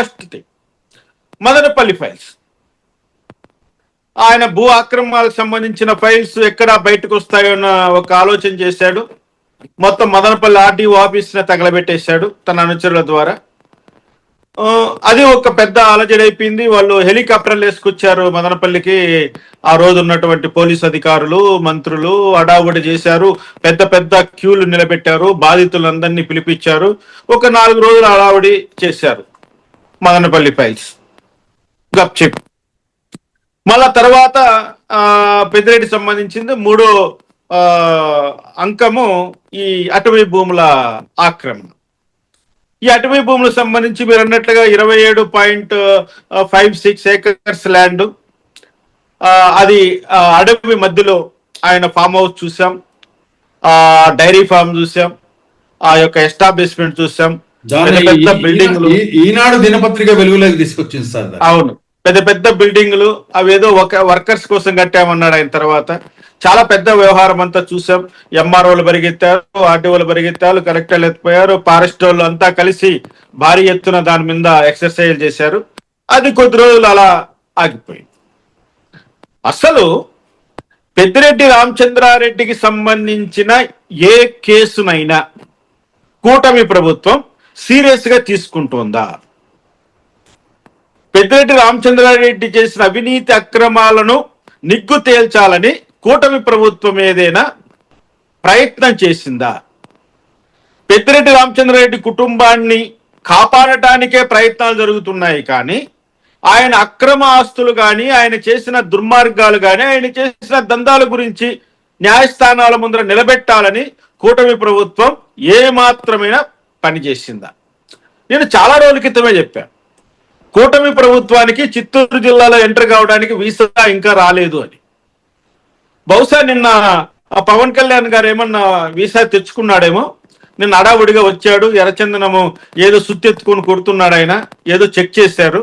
First thing. Madanapalle files. ఆయన భూ ఆక్రమణలకు సంబంధించిన ఫైల్స్ ఎక్కడ బయటకు వస్తాయో అన్న ఒక ఆలోచన చేశాడు. మొత్తం మదనపల్లి ఆర్డీఓ ఆఫీస్ని తగలబెట్టేశాడు తన అనుచరుల ద్వారా. అది ఒక పెద్ద అలజడైపోయింది. అయిపోయింది వాళ్ళు హెలికాప్టర్లు వేసుకొచ్చారు మదనపల్లికి. ఆ రోజు ఉన్నటువంటి పోలీస్ అధికారులు మంత్రులు అడావుడి చేశారు. పెద్ద పెద్ద క్యూలు నిలబెట్టారు. బాధితులందరినీ పిలిపించారు. ఒక నాలుగు రోజులు అడావుడి చేశారు. మదనపల్లి ఫైల్స్. గప్చిప్ మళ్ళా తర్వాత పెద్దిరెడ్డి సంబంధించింది మూడో అంకము ఈ అటవీ భూముల ఆక్రమణ. ఈ అటవీ భూములకు సంబంధించి మీరు అన్నట్లుగా ఇరవై ఏడు point five six acres land. అది ఆ, అడవి మధ్యలో ఆయన ఫామ్ హౌస్ చూసాం. డైరీ ఫామ్ చూసాం. ఆ యొక్క ఎస్టాబ్లిష్మెంట్ చూసాం. పెద్ద ఈనాడు దినపత్రిక వెలుగులోకి తీసుకొచ్చింది సార్. అవును. పెద్ద పెద్ద బిల్డింగ్లు అవేదో ఒక వర్కర్స్ కోసం కట్టామన్నాడు ఆయన తర్వాత. చాలా పెద్ద వ్యవహారం అంతా చూసాం. ఎంఆర్ఓలు పరిగెత్తారు ఆర్టీఓలు పరిగెత్తారు కలెక్టర్లు ఎత్తిపోయారు ఫారెస్ట్ వాళ్ళు అంతా కలిసి భారీ ఎత్తున దాని మీద ఎక్సర్సైజ్ చేశారు. అది కొద్ది రోజులు అలా ఆగిపోయింది. అసలు పెద్దిరెడ్డి రామచంద్రారెడ్డికి సంబంధించిన ఏ కేసునైనా కూటమి ప్రభుత్వం సీరియస్గా తీసుకుంటుందా? పెద్దిరెడ్డి రామచంద్రారెడ్డి చేసిన అవినీతి అక్రమాలను నిగ్గు తేల్చాలని కూటమి ప్రభుత్వం ఏదైనా ప్రయత్నం చేసిందా? పెద్దిరెడ్డి రామచంద్రారెడ్డి కుటుంబాన్ని కాపాడటానికే ప్రయత్నాలు జరుగుతున్నాయి కానీ ఆయన అక్రమ ఆస్తులు కానీ ఆయన చేసిన దుర్మార్గాలు కానీ ఆయన చేసిన దందాల గురించి న్యాయస్థానాల ముందర నిలబెట్టాలని కూటమి ప్రభుత్వం ఏ మాత్రమైనా పనిచేసిందా? నేను చాలా రోజుల క్రితమే చెప్పాను కూటమి ప్రభుత్వానికి చిత్తూరు జిల్లాలో ఎంటర్ కావడానికి వీసా ఇంకా రాలేదు అని. బహుశా నిన్న పవన్ కళ్యాణ్ గారు ఏమన్నా వీసా తెచ్చుకున్నాడేమో? నిన్న అడావుడిగా వచ్చాడు ఎర్రచందనము ఏదో సుత్తెత్తుకొని కొడుతున్నాడు ఆయన ఏదో చెక్ చేశారు.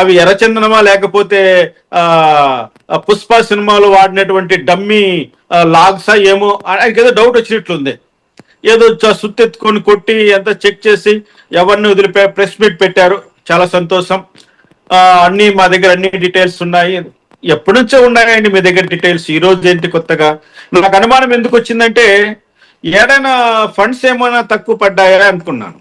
అవి ఎర్రచందనమా లేకపోతే ఆ పుష్ప సినిమాలో వాడినటువంటి డమ్మీ లాగ్సా ఏమో ఆయనకి ఏదో డౌట్ వచ్చినట్లుంది. ఏదో సుత్తెత్తుకొని కొట్టి ఎంత చెక్ చేసి ఎవరిని వదిలిపే ప్రెస్ మీట్ పెట్టారు. చాలా సంతోషం. అన్ని మా దగ్గర అన్ని డీటెయిల్స్ ఉన్నాయి. ఎప్పటి నుంచో ఉన్నాయండి మీ దగ్గర డీటెయిల్స్? ఈ రోజు ఏంటి కొత్తగా? నాకు అనుమానం ఎందుకు వచ్చిందంటే ఏదైనా ఫండ్స్ ఏమైనా తక్కువ పడ్డాయా అనుకున్నాను.